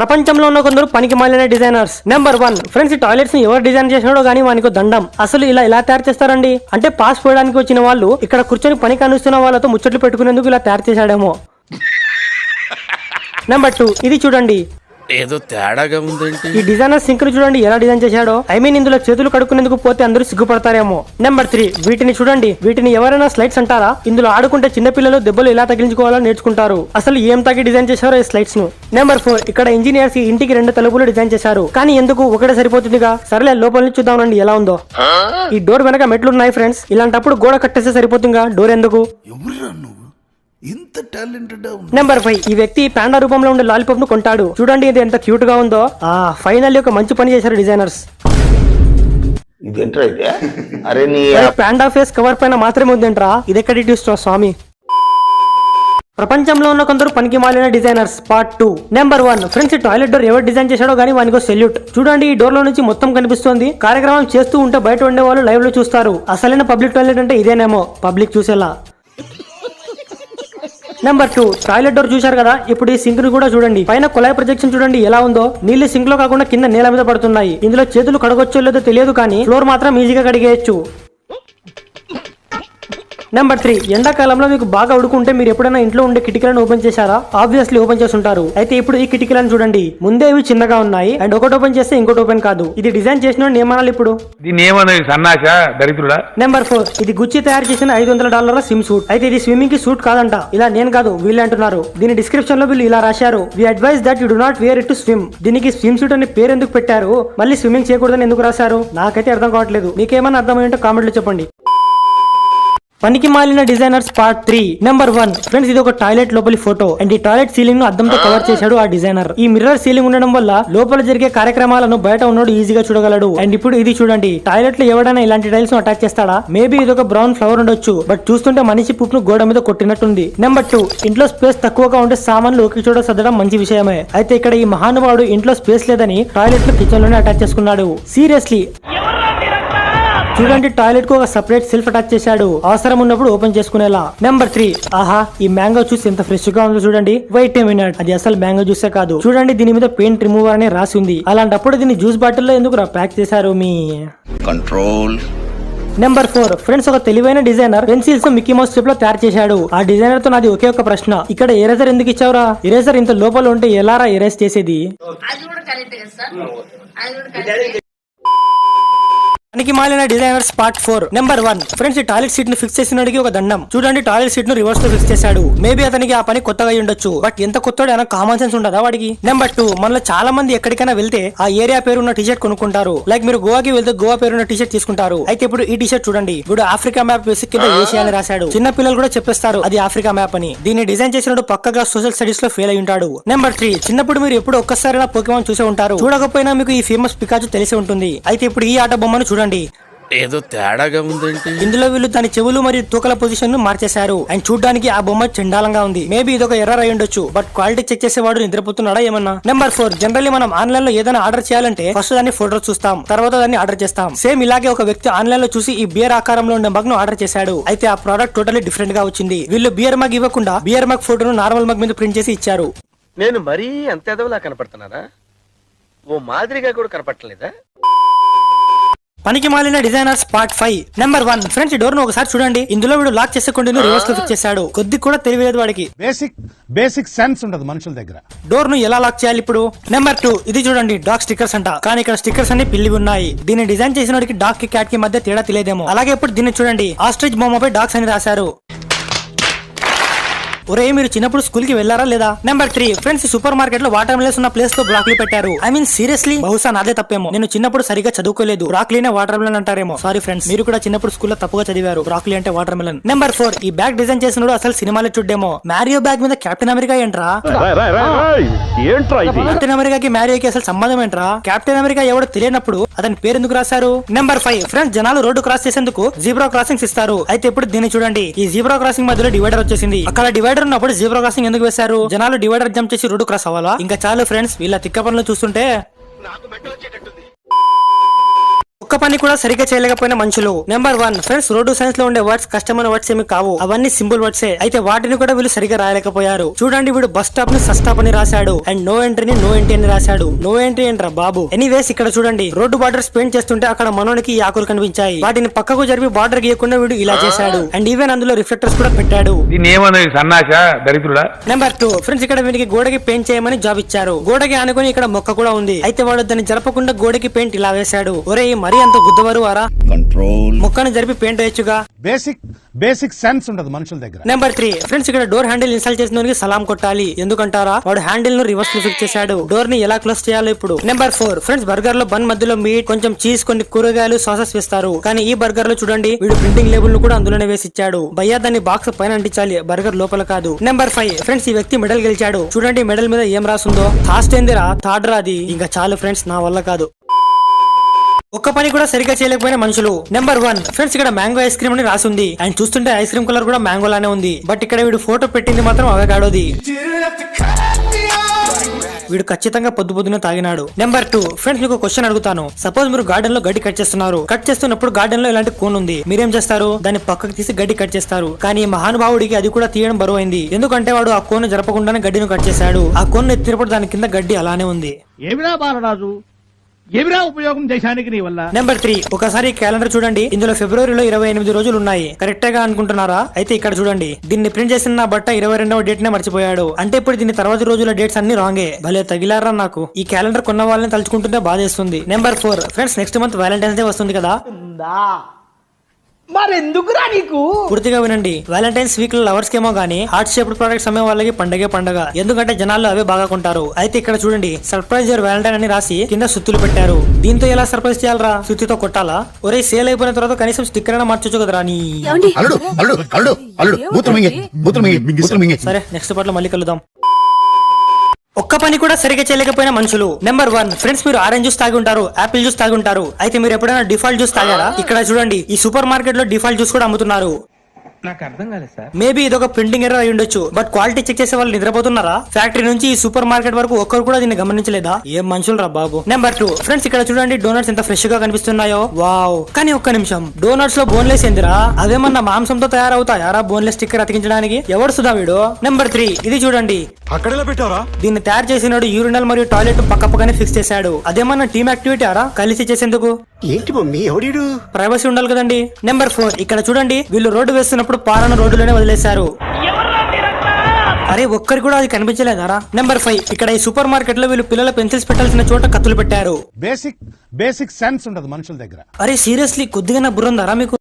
ప్రపంచంలో ఉన్న కొందరు పనికి మాలిన డిజైనర్స్. నెంబర్ వన్ ఫ్రెండ్స్ ఈ టాయిలెట్స్ని ఎవరు డిజైన్ చేసినాడో గానీ వానికి దండం. అసలు ఇలా ఇలా తయారు చేస్తారండి? అంటే పాస్ పోయడానికి వచ్చిన వాళ్ళు ఇక్కడ కూర్చొని పని కనుస్తున్న వాళ్ళతో ముచ్చట్లు పెట్టుకునేందుకు ఇలా తయారు చేశాడేమో. నెంబర్ టూ ఇది చూడండి. ఏదో తేడాగా ఉందేంటి? ఈ డిజైనర్ సింక్ని చూడండి ఎలా డిజైన్ చేశాడో. ఐ మీన్ ఇందులో చేతులు కడుక్కునేందుకు పోతే అందరూ సిగ్గుపడతారేమో. నెంబర్ త్రీ వీటిని చూడండి. వీటిని ఎవరైనా స్లైడ్స్ అంటారా? ఇందులో ఆడుకుంటే చిన్నపిల్లలు దెబ్బలు ఎలా తగిలించుకోవాలో నేర్చుకుంటారు. అసలు ఏం తగ్గి డిజైన్ చేశారో ఈ స్లైడ్స్ను. నెంబర్ ఫోర్ ఇక్కడ ఇంజనీర్స్ ఇంటికి రెండు తలుపులు డిజైన్ చేశారు. కానీ ఎందుకు ఒకటే సరిపోతుందిగా? సరేలే లోపల నుంచి చూద్దామండి ఎలా ఉందో. ఈ డోర్ వెనక మెట్లు ఉన్నాయి ఫ్రెండ్స్ ఇలాంటప్పుడు గోడ కట్టేస్తే సరిపోతుందిగా? డోర్ ఎందుకు? ఇంత టాలెంటెడ్ నెంబర్ ఫైవ్ ఈ వ్యక్తి పాండా రూపంలో ఉండే లాలీపాప్ను కొంటాడు. చూడండి ఇది ఎంత క్యూట్గా ఉందో. ఆ. ఫైనల్ ఒక మంచి పని చేశారు డిజైనర్స్ ఇదేంట్రా అరే నీ పాండా ఫేస్ కవర్ పైన మాత్రమే ఉందంట్రా. ఇది ఎక్కడ ఇటు స్వామి? ప్రపంచంలో ఉన్న కొందరు పనికి మాలిన designers part two number one friends toilet door ఎవరు డిజైన్ చేశాడో కానీ వానికి సెల్యూట్ చూడండి ఈ డోర్లో నుంచి మొత్తం కనిపిస్తుంది. కార్యక్రమం చేస్తూ ఉంటే బయట ఉండే వాళ్ళు లైవ్లో చూస్తారు. అసలైన పబ్లిక్ టాయిలెట్ అంటే ఇదేనేమో పబ్లిక్ చూసేలా. నెంబర్ టూ టాయిలెట్ డోర్ చూశారు కదా? ఇప్పుడు ఈ సింక్ను కూడా చూడండి. పైన కుళాయి ప్రొజెక్షన్ చూడండి ఎలా ఉందో. నీళ్ళు సింక్లో కాకుండా కింద నేల మీద పడుతున్నాయి. ఇందులో చేతులు కడగొచ్చో లేదో తెలియదు కానీ ఫ్లోర్ మాత్రం ఈజీగా కడిగేయచ్చు. నెంబర్ త్రీ ఎండాకాలంలో మీకు బాగా ఉడుకుంటే మీరు ఎప్పుడైనా ఇంట్లో ఉండే కిటికలను ఓపెన్ చేశారా? ఆబ్వియస్లీ ఓపెన్ చేసి ఉంటారు అయితే ఇప్పుడు ఈ కిటికలను చూడండి. ముందే ఇవి చిన్నగా ఉన్నాయి. అండ్ ఒకటి ఓపెన్ చేస్తే ఇంకోటి ఓపెన్ కాదు. ఇది డిజైన్ చేసిన ఏమనాలి ఇప్పుడు? దీన్ని ఏమన్నది సన్నాస దరిద్రుడా? నెంబర్ ఫోర్ ఇది గుచ్చి తయారు చేసిన ఐదు వందల డాలర్ల స్విమ్ సూట్ అయితే ఇది స్విమ్మింగ్కి సూట్ కాదంట. ఇలా నేను కాదు వీళ్ళు అంటున్నారు. దీని డిస్క్రిప్షన్లో వీళ్ళు ఇలా రాశారు. We advise that you do not wear it to swim దీనికి స్విమ్ సూట్ అనే పేరు ఎందుకు పెట్టారు? మళ్ళీ స్విమ్మింగ్ చేయకూడదని ఎందుకు రాశారు? నాకైతే అర్థం కావట్లేదు. మీకేమన్నా అర్థమైంటో కామెంట్లో చెప్పండి. పనికి మాలిన designers part three number one friends ఇది ఒక టాయిలెట్ లోపలి ఫోటో. అండ్ ఈ టాయిలెట్ సీలింగ్ను అద్దంతో కవర్ చేశాడు ఆ డిజైనర్. ఈ మిర్రర్ సీలింగ్ ఉండడం వల్ల లోపల జరిగే కార్యక్రమాలను బయట ఉన్నాడు ఈజీగా చూడగలడు. అండ్ ఇప్పుడు ఇది చూడండి. టాయిలెట్లో ఎవడైనా ఇలాంటి టైల్స్ను అటాచ్ చేస్తాడా? మేబీ ఇది ఒక బ్రౌన్ ఫ్లవర్ ఉండొచ్చు. బట్ చూస్తుంటే మనిషి పుప్పును గోడ మీద కొట్టినట్టుంది. నెంబర్ టూ ఇంట్లో స్పేస్ తక్కువగా ఉంటే సామాన్లు ఒక చోట సర్దడం మంచి విషయమే. అయితే ఇక్కడ ఈ మహానుభావుడు ఇంట్లో స్పేస్ లేదని టాయిలెట్ను కిచెన్లోనే అటాచ్ చేసుకున్నాడు. సీరియస్లీ చూడండి టాయిలెట్కు ఒక సెపరేట్ సెల్ఫ్ అటాచ్ చేశాడు. అవసరం ఉన్నప్పుడు ఓపెన్ చేసుకునేలా. నెంబర్ త్రీ ఆహా ఈ మ్యాంగో జ్యూస్ ఎంత ఫ్రెష్గా ఉందో చూడండి. వెయిట్ ఏ మినిట్ అది అసలు మ్యాంగో జ్యూసే కాదు. చూడండి దీని మీద పెయింట్ రిమూవర్ అని రాసి ఉంది. అలాంటప్పుడు దీన్ని జ్యూస్ బాటిల్లో ఎందుకు ప్యాక్ చేశారు మీ? కంట్రోల్ నెంబర్ ఫోర్ ఫ్రెండ్స్ ఒక తెలివైన డిజైనర్ పెన్సిల్స్ మిక్కీ మౌస్ షేప్లో తయారు చేశాడు. ఆ డిజైనర్తో నాది ఒకే ఒక ప్రశ్న. ఇక్కడ ఎరేజర్ ఎందుకు ఇచ్చావురా? ఎరేజర్ ఇంత లోపల ఉంటే ఎలారా ఎరేజ్ చేసేది? పనికి మాలిన designers part four number one. Friends ఈ టాయిలెట్ సీట్ను ఫిక్స్ చేసినడికి ఒక దండం. చూడండి టాయిలెట్ సీట్ను రివర్స్లో ఫిక్స్ చేశాడు. మేబీ అతనికి ఆ పని కొత్తగా ఉండొచ్చు. బట్ ఎంత కొత్తడు అయినా కామన్ సెన్స్ ఉండదా వాడికి? నెంబర్ టూ మనలో చాలా మంది ఎక్కడికైనా వెళ్తే ఆ ఏరియా పేరు ఉన్న టీషర్ట్ కొనుక్కుంటారు. లైక్ మీరు గోవాకి వెళ్తే గోవా పేరు ఉన్న టీషర్ట్ తీసుకుంటారు. అయితే ఇప్పుడు ఈ టీషర్ట్ చూడండి. ఇప్పుడు ఆఫ్రికా మ్యాప్ వేసి కింద ఏషియా అని రాశాడు? చిన్న పిల్లలు కూడా చెప్పేస్తారు అది ఆఫ్రికా మ్యాప్ అని. దీన్ని డిజైన్ చేసినప్పుడు పక్కగా సోషల్ స్టడీస్లో ఫెయిల్ అయి ఉంటాడు. నెంబర్ త్రీ చిన్నప్పుడు మీరు ఎప్పుడు ఒక్కసారైనా పోకేమాన్ చూసే ఉంటారు. చూడకపోయినా మీకు ఈ ఫేమస్ పికాచు తెలిసి ఉంటుంది. అయితే ఇప్పుడు ఈ ఆట బొమ్మను చూడండి. ఏదో తేడాగా ఉందేంటి? ఇందులో వీళ్ళు దాని చెవులు మరియు తూకల పొజిషన్ను మార్చేశారు. అండ్ చూడడానికి ఆ బొమ్మ చండాలంగా ఉంది. మేబీ ఇది ఒక ఎర్రర్ అయి ఉండొచ్చు. బట్ క్వాలిటీ చెక్ చేసేవాడు నిద్రపోతున్నాడా ఏమన్నా? నెంబర్ ఫోర్ జనరల్లీ మనం ఆన్లైన్లో ఏదైనా ఆర్డర్ చేయాలంటే ఫస్ట్ దాన్ని ఫోటో చూస్తాం. తర్వాత దాన్ని ఆర్డర్ చేస్తాం. సేమ్ ఇలాగే ఒక వ్యక్తి ఆన్లైన్లో చూసి ఈ బియర్ ఆకారంలో ఉండే మగ్ను ఆర్డర్ చేశాడు. అయితే ఆ ప్రోడక్ట్ టోటలీ డిఫరెంట్గా వచ్చింది. వీళ్ళు బియర్ మగ్ ఇవ్వకుండా బియర్ మగ్ ఫోటోను నార్మల్ మగ్ మీద ప్రింట్ చేసి ఇచ్చారు. నేను మరీ అంత ఎదవలా కనపడుతున్నానా? ఓ మాదిరిగా కూడా కనపడలేదా పనికి మాలిన designers part five number one friends డోర్ను ఒకసారి చూడండి. ఇందులో వీడు లాక్ చేసే కొండిని రివర్స్లో ఫిక్స్ చేశాడు. కొద్ది కూడా తెలియలేదు వాడికి. బేసిక్ బేసిక్ సెన్స్ ఉండదు మనుషుల దగ్గర. డోర్ను ఎలా లాక్ చేయాలి ఇప్పుడు? నెంబర్ టూ ఇది చూడండి డాగ్ స్టిక్కర్స్ అంట. కానీ ఇక్కడ స్టిక్కర్స్ అన్ని పిల్లి ఉన్నాయి. దీన్ని డిజైన్ చేసిన వాడికి డాగ్కి క్యాట్కి మధ్య తేడా తెలియదేమో. అలాగే ఇప్పుడు దీన్ని చూడండి. ఆస్ట్రిచ్ బొమ్మపై డాగ్స్ అని రాశారు. ఒరే మీరు చిన్నప్పుడు స్కూల్కి వెళ్ళారా లేదా? నెంబర్ త్రీ ఫ్రెండ్స్ సూపర్ మార్కెట్లో వాటర్ మిలన్స్ ఉన్న ప్లేస్లో బ్రాక్లీ పెట్టారు. ఐ మీన్ సీరియస్లీ బహుశా నాదే తప్పేమో. నేను చిన్నప్పుడు సరిగా చదువుకోలేదు. బ్రాక్లీనే వాటర్ మిలన్ అంటారేమో. సారీ ఫ్రెండ్స్ మీరు కూడా చిన్నప్పుడు స్కూల్లో తప్పుగా చదివారు. బ్రాక్లీ అంటే వాటర్ మిలన్ నెంబర్ ఫోర్ ఈ బ్యాగ్ డిజైన్ చేసినప్పుడు అసలు సినిమాలో చూడేమో మ్యారియో బ్యాగ్ మీద కెప్టెన్ అమెరికా ఏంట్రా? కెప్టెన్ అమెరికాకి మ్యారియోకి అసలు సంబంధం ఏంట్రా? కెప్టెన్ అమెరికా ఎవడో తెలియనప్పుడు అతని పేరు ఎందుకు రాశారు? నెంబర్ ఫైవ్ ఫ్రెండ్స్ జనాలు రోడ్డు క్రాస్ చేసేందుకు జీబ్రా క్రాసింగ్స్ ఇస్తారు. అయితే ఇప్పుడు దీన్ని చూడండి. ఈ జీబ్రా క్రాసింగ్ మధ్యలో డివైడర్ వచ్చేసింది. అక్కడ డివైడర్ ఉన్నప్పుడు జీబ్రా క్రాసింగ్ ఎందుకు వేశారు? జనాలు డివైడర్ జంప్ చేసి రోడ్డు క్రాస్ అవ్వాలా? ఇంకా చాలు ఫ్రెండ్స్ వీళ్ళ తిక్క పనులు చూస్తుంటే ఒక్క పని కూడా సరిగ్గా చేయలేకపోయిన మనుషులు నెంబర్ వన్ ఫ్రెండ్స్ రోడ్డు సైన్స్లో ఉండే వర్డ్స్ కష్టమైన వర్డ్స్ ఏమి కావు. అవన్నీ సింపుల్ వర్డ్సే అయితే వాటిని కూడా వీళ్ళు సరిగా రాయలేకపోయారు. చూడండి వీడు బస్ స్టాప్ని సస్టాప్ అని రాశాడు. అండ్ నో ఎంట్రీని నో ఎంట్రీ అని రాశాడు. నో ఎంట్రీ ఏంట్రా బాబు? ఎనీవేస్ ఇక్కడ చూడండి. రోడ్డు బార్డర్స్ పెయింట్ చేస్తుంటే అక్కడ మనోనికి ఈ ఆకులు కనిపించాయి. వాటిని పక్కకు జరిపి బార్డర్ గీయకుండా వీడు ఇలా చేశాడు. అండ్ ఈవెన్ అందులో రిఫ్లెక్టర్స్ కూడా పెట్టాడు. నెంబర్ టూ ఫ్రెండ్స్ ఇక్కడ వీనికి గోడకి పెయింట్ చేయమని జాబ్ ఇచ్చారు. గోడకి ఆనుకొని ఇక్కడ మొక్క కూడా ఉంది. అయితే వాడు దాన్ని జరపకుండా గోడకి పెయింట్ ఇలా వేశాడు. ఒరే మరీ అంత గుద్దవరు అరా కంట్రోల్ మొక్కను జరిపి పెయింట్ వేయచ్చుగా? బేసిక్ బేసిక్ సెన్స్ ఉండదు మనుషుల దగ్గర. నెంబర్ త్రీ ఫ్రెండ్స్ ఇక్కడ డోర్ హ్యాండిల్ ఇన్స్టాల్ చేసిన సలాం కొట్టాలి. ఎందుకంటారా? వాడు హ్యాండిల్ను రివర్స్లో ఫిక్స్ చేశాడు. డోర్ని ఎలా క్లోజ్ చేయాలో ఇప్పుడు. నెంబర్ ఫోర్ ఫ్రెండ్స్ బర్గర్లో బన్ మధ్యలో మీట్ కొంచెం చీజ్ కొన్ని కూరగాయలు సాసెస్ వేస్తారు. కానీ ఈ బర్గర్లో చూడండి వీడు ప్రింటింగ్ లేబుల్ను కూడా అందులోనే వేసి ఇచ్చాడు భయ్యా దాన్ని బాక్స్ పైన అంటించాలి. బర్గర్ లోపల కాదు. నెంబర్ ఫైవ్ ఫ్రెండ్స్ ఈ వ్యక్తి మెడల్ గెలిచాడు. చూడండి మెడల్ మీద ఏం రాసుందో. థాస్ట్ ఏందిరా థర్డ్ రాది ఇంకా చాలు ఫ్రెండ్స్ నా వల్ల కాదు. ఒక్క పని కూడా సరిగ్గా చేయలేకపోయిన మనుషులు. నెంబర్ వన్ ఫ్రెండ్స్ ఇక్కడ మ్యాంగో ఐస్ క్రీమ్ అని రాసి ఉంది అండ్ చూస్తుంటే ఐస్ క్రీమ్ కలర్ కూడా మ్యాంగో లానే ఉంది. బట్ ఇక్కడ వీడు ఫోటో పెట్టింది మాత్రం అవగాడోది. వీడు ఖచ్చితంగా పొద్దు పొద్దున తాగినాడు. నెంబర్ టూ ఫ్రెండ్స్ మీకు క్వశ్చన్ అడుగుతాను. సపోజ్ మీరు గార్డెన్లో గడ్డి కట్ చేస్తున్నారు. కట్ చేస్తున్నప్పుడు గార్డెన్లో ఇలాంటి కోన్ ఉంది? మీరేం చేస్తారు? దాన్ని పక్కకు తీసి గడ్డి కట్ చేస్తారు. కానీ ఈ మహానుభావుడికి అది కూడా తీయడం బరువైంది. ఎందుకంటే వాడు ఆ కోన్ జరపకుండానే గడ్డిని కట్ చేశాడు. ఆ కోన్ ఎత్తినప్పుడు దాని కింద గడ్డి అలానే ఉంది. ఏమిరా బాలరాజు? ఏమిరా ఉపయోగం దేశానికి నీ వల్ల? నెంబర్ త్రీ ఒకసారి క్యాలెండర్ చూడండి. ఇందులో ఫిబ్రవరిలో ఇరవై ఎనిమిది రోజులు ఉన్నాయి. కరెక్ట్గా అనుకుంటున్నారా? అయితే ఇక్కడ చూడండి. దీన్ని ప్రింట్ చేసిన నా బట్ట ఇరవై రెండవ డేట్ నే మర్చిపోయాడు. అంటే ఇప్పుడు దీని తర్వాత రోజుల డేట్స్ అన్ని రాంగే భలే తగిలారా నాకు. ఈ క్యాలెండర్ కొన్న వాళ్ళని తలుచుకుంటుంటే బాధేస్తుంది. Number four friends next month Valentine's Day వస్తుంది కదా? మరెందుకురా నీకు? పూర్తిగా వినండి. వ్యాలంటైన్స్ వీక్లో లవర్స్ కేమో గానీ హార్ట్ షేప్డ్ ప్రొడక్ట్స్ అమ్మే వాళ్ళకి పండగే పండగ. ఎందుకంటే జనాలు అవే బాగా కొంటారు. అయితే ఇక్కడ చూడండి సర్ప్రైజ్ యువర్ వ్యాలంటైన్ అని రాసి కింద సుత్తులు పెట్టారు. దీంతో ఎలా సర్ప్రైజ్ చేయాలరా? సుత్తితో కొట్టాలా? ఒరే సేల్ అయిపోయిన తర్వాత కనీసం స్టిక్కర్ అయినా మార్చొచ్చు కదరా నీ? అల్లుడు అల్లుడు అల్లుడు అల్లుడు మూత్రం మింగి మూత్రం మింగి మూత్రం మింగి సరే నెక్స్ట్ పాటలో మళ్ళీ కలుద్దాం. ఒక్క పని కూడా సరిగా చేయలేకపోయిన మనుషులు. నెంబర్ వన్ ఫ్రెండ్స్ మీరు ఆరెంజ్ జ్యూస్ తాగి ఉంటారు ఆపిల్ జ్యూస్ తాగి ఉంటారు. అయితే మీరు ఎప్పుడైనా డిఫాల్ట్ జ్యూస్ తాగారా? ఇక్కడ చూడండి ఈ సూపర్ మార్కెట్లో డిఫాల్ట్ జ్యూస్ కూడా అమ్ముతున్నారు. నాకు అర్థం కాలేదు సార్. మేబీ ఇదొక ప్రింటింగ్ ఎర్రర్ అయి ఉండొచ్చు బట్ క్వాలిటీ చెక్ చేసే వాళ్ళు నిద్రపోతున్నారా? ఫ్యాక్టరీ నుంచి ఈ సూపర్ మార్కెట్ వరకు ఒక్కరు కూడా దీన్ని గమనించలేదా? ఏం మనుషులు రా బాబు. నెంబర్ టూ ఫ్రెండ్స్ ఇక్కడ చూడండి డోనట్స్ ఎంత ఫ్రెష్గా కనిపిస్తున్నాయో. వావ్ కానీ ఒక్క నిమిషం డోనట్స్లో బోన్లెస్ ఏందిరా? అవేమన్నా మాంసంతో తయారవుతాయారా బోన్లెస్ స్టిక్కర్ అతికించడానికి? ఎవడు సుధా వీడు? నెంబర్ త్రీ ఇది చూడండి. అక్కడెలా పెట్టావరా? దీన్ని తయారు చేసినాడు యూరినల్ మరియు టాయిలెట్ పక్క పక్కనే ఫిక్స్ చేశాడు. అదేమన్నా టీమ్ యాక్టివిటీ ఆరా? కలిసి చేసేందుకు? ఏంటి మమ్మీ ఎవడీడు? ప్రైవసీ ఉండాలి కదండి. నెంబర్ ఫోర్ ఇక్కడ చూడండి వీళ్ళు రోడ్డు వేస్తున్నప్పుడు పాలను రోడ్డులోనే వదిలేశారు. అరే ఒక్కరికి కూడా అది కనిపించలేదారా? Number five. ఇక్కడ ఈ సూపర్ మార్కెట్లో వీళ్ళు పిల్లల పెన్సిల్స్ పెట్టాల్సిన చోట కత్తులు పెట్టారు. బేసిక్ బేసిక్ సెన్స్ ఉండదు మనుషుల దగ్గర. అరే సీరియస్లీ కొద్దిగా నా బుర్రందారా మీకు?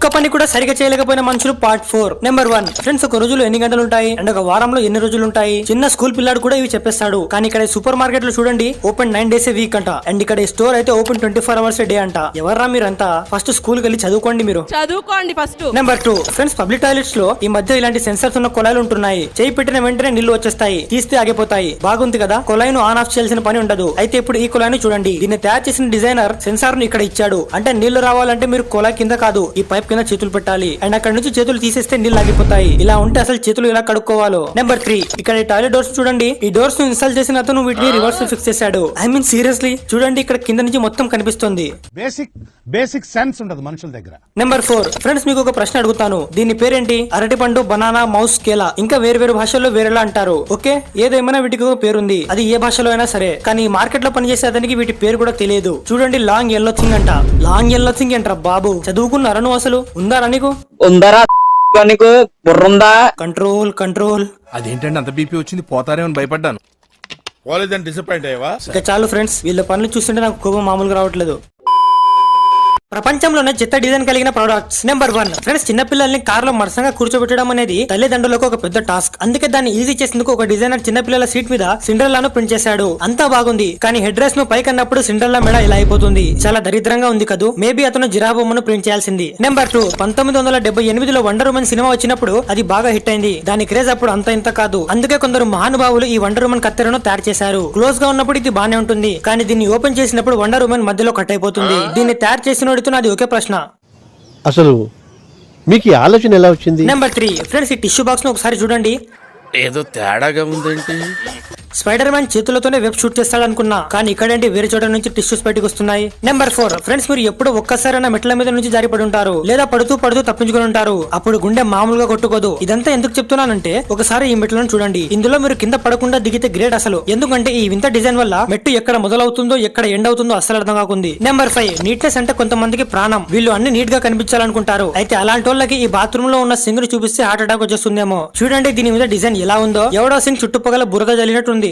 ఒక్క పని కూడా సరిగా చేయలేకపోయిన మనుషులు part four number one friends ఒక రోజులో ఎన్ని గంటలు ఉంటాయి అండ్ ఒక వారంలో ఎన్ని రోజులు ఉంటాయి చిన్న స్కూల్ పిల్లాడు కూడా ఇవి చెప్పేస్తాడు. కానీ ఇక్కడ సూపర్ మార్కెట్లో చూడండి ఓపెన్ నైన్ డేస్ వీక్ అంట. అండ్ ఇక్కడ స్టోర్ అయితే open twenty four hours day అంట. ఎవర్రా మీరంతా? ఫస్ట్ స్కూల్ వెళ్ళి చదువుకోండి మీరు. చదువుకోండి first number two friends public టాయిలెట్స్లో ఈ మధ్య ఇలాంటి సెన్సర్స్ ఉన్న కొలాయిలు ఉంటున్నాయి. చేయి పెట్టిన వెంటనే నీళ్ళు వచ్చేస్తాయి. తీస్తే ఆగిపోతాయి. బాగుంది కదా? కొలాయిను ఆన్ ఆఫ్ చేయాల్సిన పని ఉండదు. అయితే ఇప్పుడు ఈ కొలాయిని చూడండి. దీన్ని తయారు చేసిన డిజైనర్ సెన్సార్ను ఇక్కడ ఇచ్చాడు. అంటే నీళ్ళు రావాలంటే మీరు కొలాయి కింద కాదు ఈ పైప్ కింద చేతులు పెట్టాలి. అండ్ అక్కడ నుంచి చేతులు తీసేస్తే నీళ్ళు ఆగిపోతాయి. ఇలా ఉంటే అసలు చేతులు ఎలా కడుక్కోవాలో? నెంబర్ త్రీ ఇక్కడ ఈ టాయిలెట్ డోర్స్ చూడండి. ఈ డోర్స్ను ఇన్స్టాల్ చేసిన అతను వీటిని రివర్స్ ఫిక్స్ చేశాడు. ఐ మీన్ సీరియస్లీ చూడండి ఇక్కడ కింద నుంచి మొత్తం కనిపిస్తుంది. బేసిక్ బేసిక్ సెన్స్ ఉండదు మనుషుల దగ్గర. నెంబర్ ఫోర్ ఫ్రెండ్స్ మీకు ఒక ప్రశ్న అడుగుతాను. దీని పేరేంటి? అరటిపండు బనానా మౌస్ కేలా ఇంకా వేరు వేరు భాషల్లో వేరేలా అంటారు. ఓకే ఏదేమైనా వీటికి ఒక పేరుంది. అది ఏ భాషలో అయినా సరే. కానీ మార్కెట్లో పనిచేసే అతనికి వీటి పేరు కూడా తెలియదు. చూడండి లాంగ్ ఎల్లో థింగ్ అంట. లాంగ్ ఎల్లో థింగ్ అంటారా బాబు? చదువుకున్నారా నువ్వు అసలు ఉందారా నీకు? ఉందరా నీకు? బుర్రుందా? కంట్రోల్ కంట్రోల్ అదేంటండి అంత బీపీ వచ్చింది? పోతారేమని భయపడ్డాను. డిసప్పాయింట్ అయ్యవా? ఇక చాలు ఫ్రెండ్స్ వీళ్ళ పనులు చూస్తుంటే నాకు కోపం మామూలుగా రావట్లేదు. ప్రపంచంలోనే చెత్త డిజైన్ కలిగిన ప్రొడక్ట్స్ నెంబర్ వన్ ఫ్రెండ్స్ చిన్నపిల్లల్ని కార్లో మరసంగా కూర్చోబెట్టడం అనేది తల్లిదండ్రులకు ఒక పెద్ద టాస్క్ అందుకే దాన్ని ఈజీ చేసేందుకు ఒక డిజైనర్ చిన్నపిల్లల సీట్ మీద సిండ్రెల్లాను ప్రింట్ చేశాడు. అంతా బాగుంది కానీ హెడ్ డ్రెస్ను పైకన్నప్పుడు సిండ్రెల్లా మెడ ఇలా అయిపోతుంది. చాలా దరిద్రంగా ఉంది కదూ. మేబీ అతను జిరా బొమ్మను ప్రింట్ చేయాల్సింది. నెంబర్ టూ పంతొమ్మిది వందల డెబ్బై ఎనిమిదిలో వండర్ ఉమెన్ సినిమా వచ్చినప్పుడు అది బాగా హిట్ అయింది. దాని క్రేజ్ అప్పుడు అంత ఇంత కాదు. అందుకే కొందరు మహానుభావులు ఈ వండర్ ఉమెన్ కత్తెరను తయారు చేశారు. క్లోజ్గా ఉన్నప్పుడు ఇది బానే ఉంటుంది కానీ దీన్ని ఓపెన్ చేసినప్పుడు వండర్ ఉమెన్ మధ్యలో కట్ అయిపోతుంది. దీన్ని తయారు చేసినోడితో నాది ఒకే ప్రశ్న. అసలు మీకు ఈ ఆలోచన ఎలా వచ్చింది? నెంబర్ త్రీ ఫ్రెండ్స్ ఈ టిష్యూ బాక్స్ను ఒకసారి చూడండి. ఏదో తేడాగా ఉందేంటి? స్పైడర్ మ్యాన్ చేతులతోనే వెబ్ షూట్ చేస్తాడనుకున్నా కానీ ఇక్కడేంటి వేరే చోట నుంచి టిష్యూస్ బయటకు వస్తున్నాయి? నెంబర్ ఫోర్ ఫ్రెండ్స్ మీరు ఎప్పుడు ఒక్కసారైనా మెట్ల మీద నుంచి జారి ఉంటారు లేదా పడుతూ పడుతూ తప్పించుకుని ఉంటారు. అప్పుడు గుండె మామూలుగా కొట్టుకోదు. ఇదంతా ఎందుకు చెప్తున్నానంటే ఒకసారి ఈ మెట్లను చూడండి. ఇందులో మీరు కింద పడకుండా దిగితే గ్రేట్ అసలు. ఎందుకంటే ఈ వింత డిజైన్ వల్ల మెట్టు ఎక్కడ మొదలవుతుందో ఎక్కడ ఎండ్ అవుతుందో అసలు అర్థం కాకుంది. నెంబర్ ఫైవ్ నీట్నెస్ అంటే కొంతమందికి ప్రాణం. వీళ్ళు అన్ని నీట్గా కనిపించాలనుకుంటారు. అయితే అలాంటి వాళ్ళకి ఈ బాత్రూమ్లో ఉన్న సింగ్ను చూపిస్తే హార్ట్ అటాక్ వచ్చేస్తుందేమో. చూడండి దీని మీద డిజైన్ ఎలా ఉందో. ఎవడో సింగ్ చుట్టుపక్కల బురద జల్లినట్టుంది